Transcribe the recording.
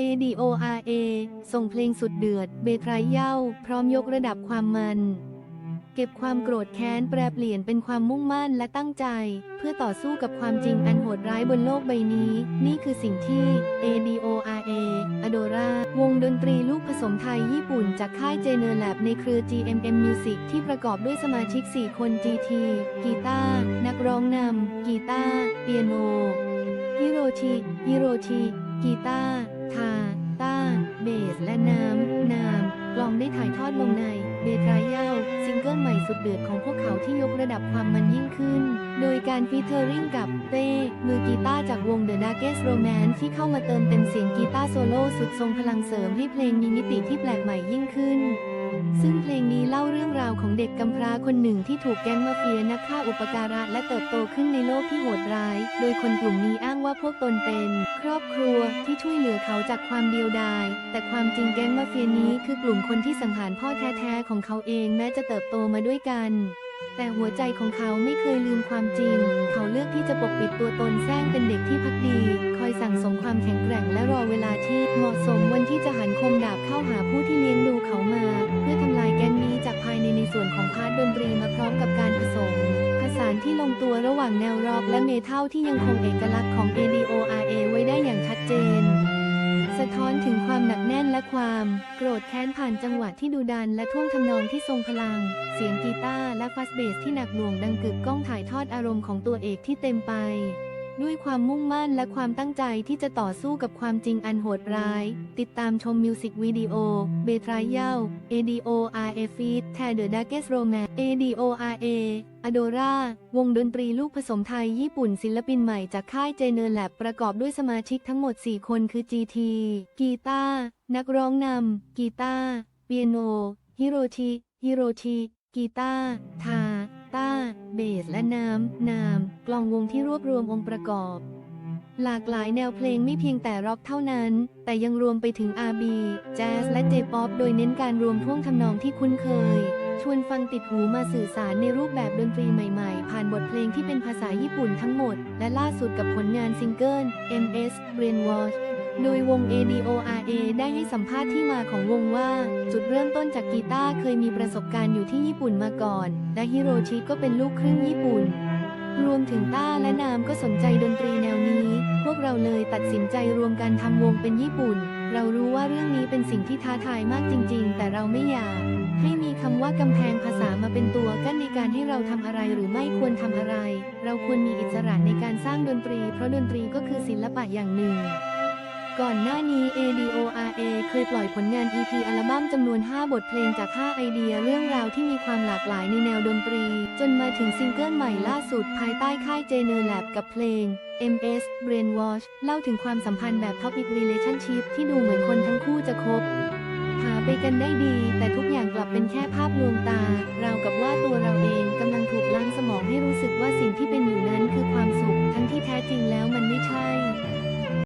ADORA ส่งเพลงสุดเดือด เบทรายเย้า พร้อมยกระดับความมัน เก็บความโกรธแค้นแปรเปลี่ยนเป็นความมุ่งมั่นและตั้งใจ เพื่อต่อสู้กับความจริงอันโหดร้ายบนโลกใบนี้ นี่คือสิ่งที่ ADORA Adora วงดนตรีลูกผสมไทยญี่ปุ่นจากค่าย j e n e r Lab ในเครือ GMM Music ที่ประกอบด้วยสมาชิก 4 คน GT กีตาร์นักร้องนำกีตาร์เปียโนฮิโรชิฮิโรชิกีตาร์ ทา ต้า เบส และน้ำนามกลองได้ถ่ายทอดลงใน เบทรายเย้าซิงเกิลใหม่สุดเดือดของพวกเขาที่ยกระดับความมันยิ่งขึ้น โดยการฟีเจอริงกับเต้ มือกีตาร์จากวง The Darkest Romance ที่เข้ามาเติมเต็มเสียงกีตาร์โซโล่สุดทรงพลังเสริมให้เพลงมีมิติที่แปลกใหม่ยิ่งขึ้น ซึ่งเพลงนี้เล่าเรื่องราวของเด็กกำพร้าคนหนึ่งที่ถูกแก๊งมาเฟียนักฆ่าอุปการะและเติบโตขึ้นในโลกที่โหดร้าย โดยคนกลุ่มนี้อ้างว่าพวกตนเป็น ครอบครัวที่ช่วยเหลือเขาจากความเดียวดาย แต่ความจริงแก๊งมาเฟียนี้คือกลุ่มคนที่สังหารพ่อแท้ๆของเขาเองแม้จะเติบโตมาด้วยกันแต่หัวใจของเขาไม่เคยลืมความจริง เขาเลือกที่จะปกปิดตัวตนแซงเป็นเด็กที่พักดี คอยสั่งสมความแข็งแกร่งและรอเวลาที่เหมาะสมวันที่จะหันคมดาบเข้าหาผู้ที่เลี้ยงดูเขามา ส่วนของพาร์ทดนตรีมาพร้อมกับการผสม ผสานที่ลงตัวระหว่างแนวร็อกและเมทัลที่ยังคงเอกลักษณ์ของ ADORA ไว้ได้อย่างชัดเจน สะท้อนถึงความหนักแน่นและความโกรธแค้นผ่านจังหวะที่ดุดันและท่วงทำนองที่ทรงพลัง เสียงกีตาร์และฟัสเบสที่หนักหน่วงดังกึกก้องถ่ายทอดอารมณ์ของตัวเอกที่เต็มไป ด้วยความมุ่งมั่นและความตั้งใจที่จะต่อสู้กับความจริงอันโหดร้าย ติดตามชมมิวสิกวิดีโอ เบทรายเย้า ADORA Feat. แทเดอะดักเกสโรแมน ADORA Adora วงดนตรีลูกผสมไทยญี่ปุ่นศิลปินใหม่จากค่ายเจเนอร์แลบประกอบด้วยสมาชิกทั้งหมด 4 คนคือ GT กีตาร์นักร้องนำกีตาร์เปียโน ฮิโรชิฮิโรชิกีตาร์ทา ต้าเบสและน้ำนามกลองวงที่รวบรวมองค์ประกอบ หลากหลายแนวเพลงไม่เพียงแต่ร็อกเท่านั้น แต่ยังรวมไปถึง R&B แจ๊สและเจป๊อปโดยเน้นการรวมท่วงทำนองที่คุ้นเคย ชวนฟังติดหูมาสื่อสารในรูปแบบดนตรีใหม่ๆ ผ่านบทเพลงที่เป็นภาษาญี่ปุ่นทั้งหมด และล่าสุดกับผลงานซิงเกิล MS Brainwash โดยวง ADORA ได้ให้สัมภาษณ์ที่มาของวงว่า จุดเริ่มต้นจากกีตาร์เคยมีประสบการณ์อยู่ที่ญี่ปุ่นมาก่อน และฮิโรชิก็เป็นลูกครึ่งญี่ปุ่น รวมถึงต้าและนามก็สนใจดนตรีแนวนี้ พวกเราเลยตัดสินใจรวมกันทำวงเป็นญี่ปุ่น เรารู้ว่าเรื่องนี้เป็นสิ่งที่ท้าทายมากจริง ๆ แต่เราไม่อยาก ให้มีคำว่ากำแพงภาษามาเป็นตัวกั้นในการให้เราทำอะไรหรือไม่ควรทำอะไร เราควรมีอิสระในการสร้างดนตรี เพราะดนตรีก็คือศิลปะอย่างหนึ่ง ก่อนหน้านี้ ADORA เคยปล่อยผลงาน EP อัลบั้มจำนวน 5 บทเพลงจาก 5 ไอเดียเรื่องราวที่มีความหลากหลายในแนวดนตรี จนมาถึงซิงเกิลใหม่ล่าสุดภายใต้ค่าย j e n e r Lab กับเพลง MS Brainwash เล่าถึงความสัมพันธ์แบบ Topic Relationship ที่ดูเหมือนคนทั้งคู่จะคบหาไปกันได้ดี แต่ทุกอย่างกลับเป็นแค่ภาพลวงตา ราวกับ